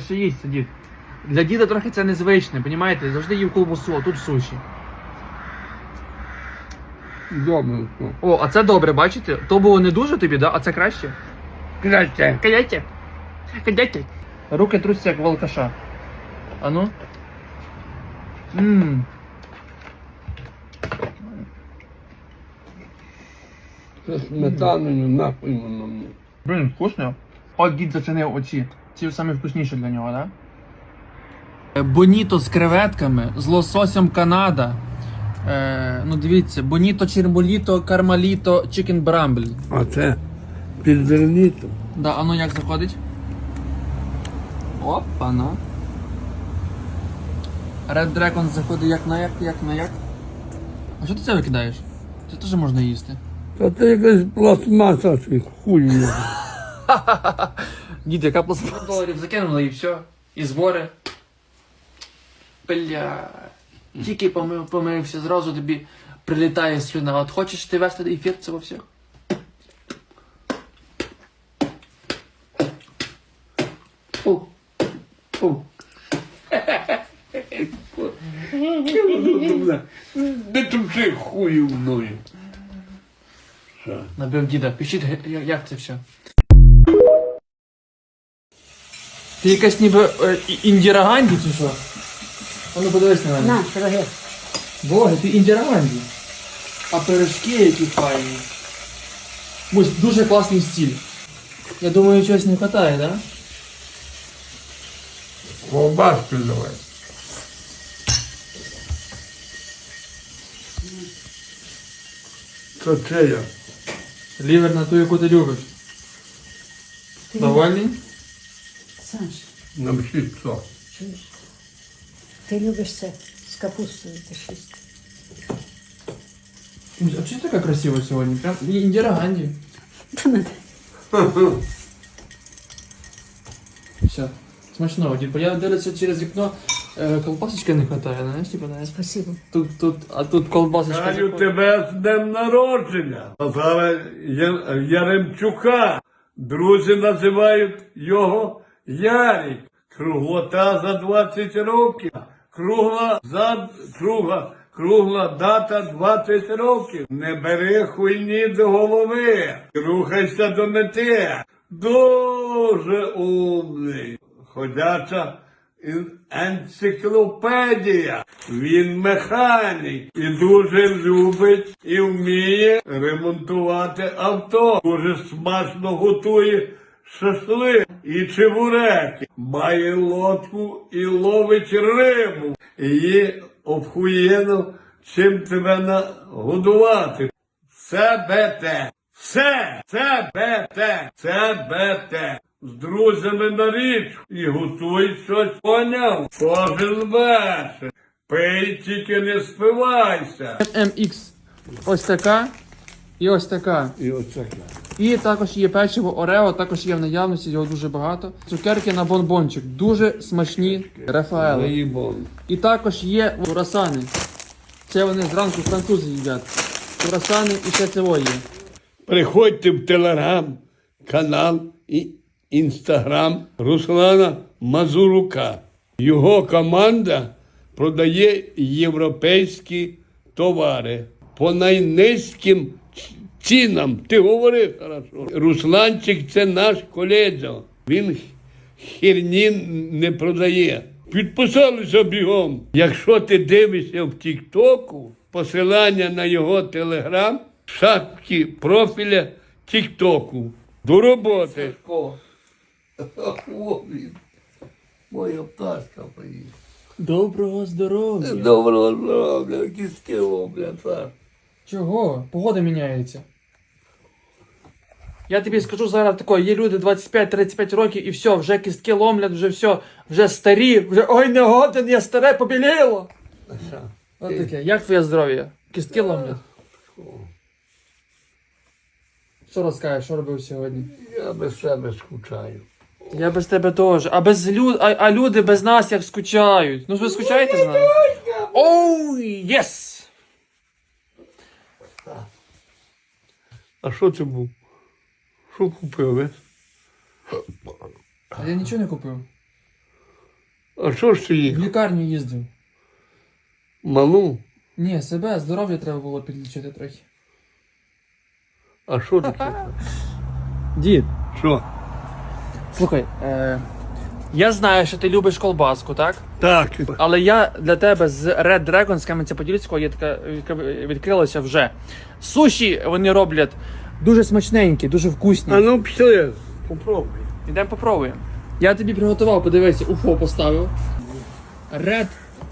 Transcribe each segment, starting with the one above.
Ще їсть дід. Для діда трохи це незвичне, понімаєте? Завжди їв колбасу, а тут суші. Добре. ну. О, а це добре, бачите? То було не дуже тобі, да? а це краще. Краще. Кадяйте. Кадяйте. Руки трусяться, як волкаша. А ну. Ммм. Це сметаною нахуй воно мені. Блін, вкусно. От дід зацінив оці. Ці самі вкусніші для нього, так? Да? Боніто з креветками, з лососем Канада. Е, ну дивіться, боніто, чермоліто, кармаліто, чикен брамбль. А це під зернітом. Да, а ну як заходить? Опа, на. Red Dragon заходить як на як, як на як. А що ти це викидаєш? Це теж можна їсти. Та це якась пластмаса, чи хуй. його. Дід, яка пластмаса? доларів закинули і все. І збори. Бля. Тільки помив, помився, зразу тобі прилітає слюна. От хочеш ти вести ефір цього всього? Фу. Фу. Не туши хую мною. Набив діда, пишіть, як це все. Ти якась ніби е, і- Індіра Ганді чи що? А ну подивись на мене. На, пироги. Боги, ти Індіра Ганді. А пирожки які файні. Ось дуже класний стиль. Я думаю, чогось не вистачає, да? Ковбаску давай. Це це я. Лівер на ту, яку ти любиш. Довольний? Саш, Намшіть що. чуєш? Ти любиш це з капустою ти шість. А чого ти така красива сьогодні? Прям Індіра Ганді. Та не Все. Смачного, бо я дивлюся через вікно, е, колбасочки не вистачає, знаєш, типу, знаєш. Спасибо. Тут, тут, а тут колбасочка. Каю заходить. тебе з днем народження. Назара Я- Яремчука. Друзі називають його Ярік. Круглота за 20 років. Кругла за кругла. Кругла дата 20 років. Не бери хуйні до голови. Рухайся до мети. Дуже умний. Ходяча енциклопедія. Він механік і дуже любить і вміє ремонтувати авто. Дуже смачно готує шашлик і чебуреки. Має лодку і ловить рибу. Її обхуєно чим тебе нагодувати. Все бете. Все, це бете, це бете. З друзями на річку і готуй щось поняв. Кожен вечір. Пий, тільки не спивайся. MX. Ось така і ось така. І оце. І також є печиво Орео, також є в наявності, його дуже багато. Цукерки на бонбончик. Дуже смачні Рафаели. І також є курасани. Це вони зранку французи їдять. Курасани і ще це є. Приходьте в телеграм, канал і інстаграм Руслана Мазурука. Його команда продає європейські товари по найнизьким цінам. Ти говори хорошо. Русланчик це наш колега. Він херні не продає. Підписалися бігом. Якщо ти дивишся в Тіктоку, посилання на його телеграм, в шапці профіля Тіктоку. До роботи. О, він. Моя пташка поїхала. Доброго здоров'я. Доброго здоров'я, кістки так. Чого? Погода міняється. Я тобі скажу зараз таке, є люди 25-35 років і все, вже кістки ломлять, вже все, вже старі, вже ой не годен, я старе побіліло. От таке. Як твоє здоров'я? Кістки ломлять. Що розкажеш, що робив сьогодні? Я без себе скучаю. Я без тебе теж. А без люд, а, а люди без нас як скучають. Ну ж ви скучаєте з нами? Оу, єс! А що це був? Що купив? ви? А я нічого не купив. А що ж ти В їх? лікарню їздив. Малу? Ні, себе, здоров'я треба було підлічити трохи. А що таке? Дід, Що? слухай, е, я знаю, що ти любиш колбаску, так? Так. Але я для тебе з Red Dragon з Кам'янця-Подільського є така відкри- відкрилося вже. Суші вони роблять дуже смачненькі, дуже вкусні. А ну пішли, попробуй. Ідемо попробуємо. Я тобі приготував, подивися, уфо поставив. Red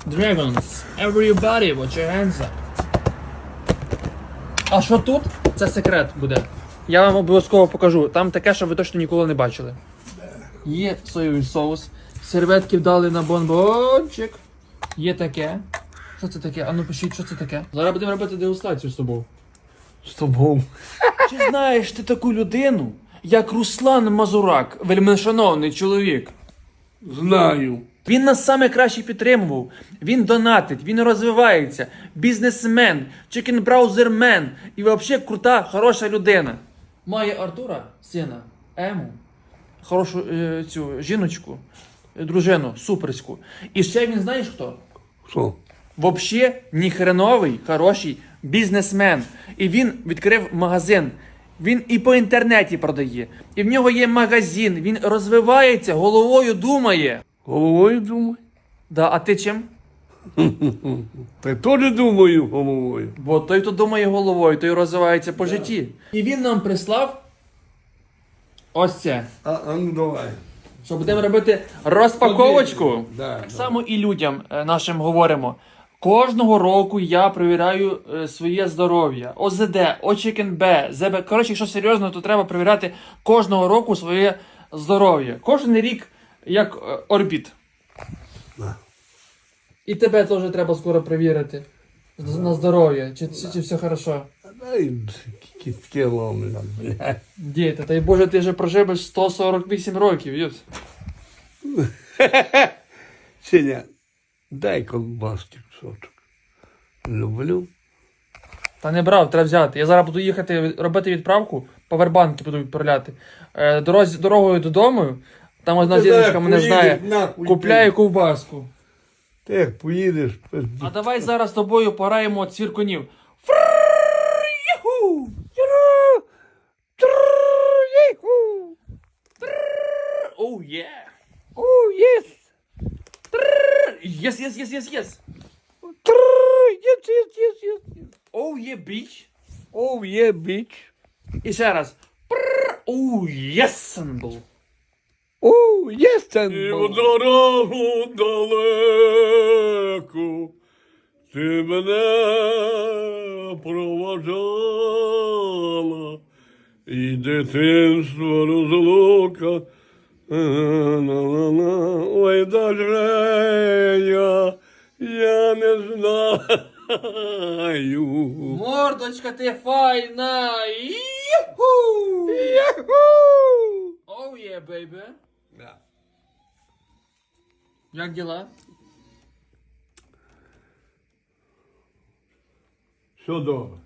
Dragons. Everybody, watch your hands up. А що тут? Це секрет буде. Я вам обов'язково покажу. Там таке, що ви точно ніколи не бачили. Є соєвий соус. Серветки вдали на бонбончик. Є таке. Що це таке? А ну пишіть, що це таке. Зараз будемо робити дегустацію з тобою. З тобою. Чи знаєш ти таку людину, як Руслан Мазурак, вельмишановний чоловік? Знаю. Він нас саме краще підтримував. Він донатить, він розвивається, бізнесмен, чекінбраузермен і взагалі крута, хороша людина. Має Артура, сина, Ему, хорошу е, цю жіночку, е, дружину, суперську. І ще він знаєш хто? Що? Вообще ніхреновий, хороший бізнесмен. І він відкрив магазин. Він і по інтернеті продає. І в нього є магазин. Він розвивається, головою думає. Головою думаю? Да, а ти чим? Та й теж думаю головою. Бо той, хто думає головою, той розвивається по житті. І він нам прислав ось це. А, а ну давай. Що будемо робити розпаковочку. Да, Так само і людям е, нашим говоримо. Кожного року я перевіряю е, своє здоров'я. ОЗД, ОЧКНБ, ЗБ. Коротше, якщо серйозно, то треба перевіряти кожного року своє здоров'я. Кожен рік як е, орбіт. І тебе теж треба скоро перевірити. На здоров'я, чи, чи, чи все хорошо. Кістки ломлять, блядь. Діти, та й Боже, ти вже проживеш 148 років, ют. Сеня, дай колбаски кусочок. Люблю. Та не брав, треба взяти. Я зараз буду їхати робити відправку, павербанки буду відправляти. Е, дорогою додому, там одна Ти зараз мене поїдеш, знає, нахуй купляє ковбаску. Ти як поїдеш. А давай зараз з тобою пораємо цвіркунів. Оу, є! Оу, єс! Трррр! Єс, єс, єс, єс, єс! Єс, єс, єс, єс, єс! Оу, є, біч! Оу, є біч. І ще раз. Прррр! Оу, єсенбл! Оу, є І сен. в дорогу далеку ти мене проважала, і дитинство розлука. Ой, доженя, я не знаю. Мордочка ти файна! Юху! Оу, є, бейбе! Да. Як діла? Все добре.